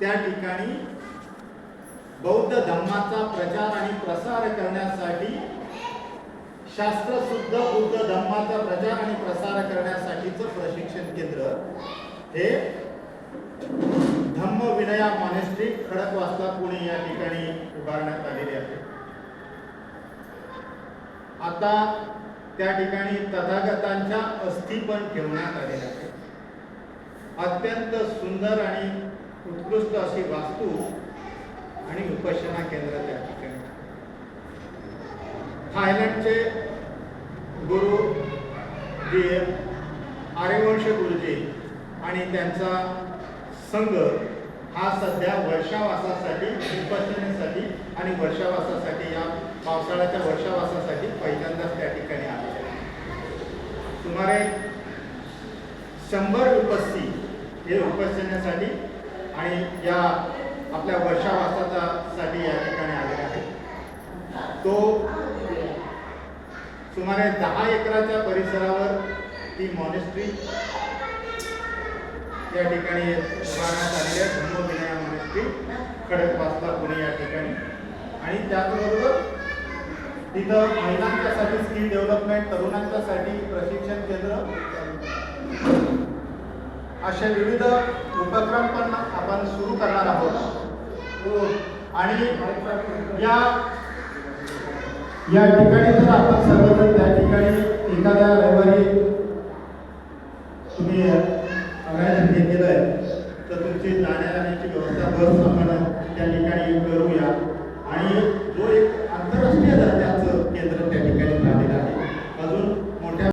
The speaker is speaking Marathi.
त्या ठिकाणी बौद्ध धम्माचा प्रचार आणि प्रसार करण्यासाठी शास्त्रशुद्ध बुद्ध धम्माचा प्रचार आणि प्रसार करण्यासाठीचं प्रशिक्षण केंद्र हे धम्म विनया मॉनेस्ट्री खडकवासला पुणे या ठिकाणी उभारण्यात आलेले आहे. आता त्या ठिकाणी तथागतांच्या अस्थी पण ठेवण्यात आलेल्या आहेत अत्यंत सुंदर आणि उत्कृष्ट अशी वास्तू आणि उपासना केंद्र त्या ठिकाणी. थायलंडचे गुरु जे आर्यवंश गुरुजी आणि त्यांचा संघ हा सध्या वर्षावासासाठी उपासनेसाठी आणि वर्षावासासाठी या पावसाळ्याच्या वर्षावासासाठी पहिल्यांदाच त्या ठिकाणी आले सुमारे शंभर उपस्थिती हे उपासनेसाठी आणि या आपल्या वर्षावासाचा साठी या ठिकाणी आलेला आहे. तो सुमारे दहा एकराच्या परिसरावर ती मॉनेस्ट्री या ठिकाणी उभारण्यात आलेली आहे. धम्मविनया मॉनेस्ट्री खडकवासला पुणे या ठिकाणी. आणि त्याचबरोबर तिथं महिलांच्यासाठी स्किल डेव्हलपमेंट तरुणांच्यासाठी प्रशिक्षण केंद्र असे विविध उपक्रम पण आपण सुरू करणार आहोत आणि या या ठिकाणी जर आपण सर्वजण त्या ठिकाणी एखाद्या रविवारी तुम्ही अभ्यास घेतलेलं आहे. तर तुमची जाण्या जाण्याची व्यवस्था बस आपण त्या ठिकाणी करूया. आणि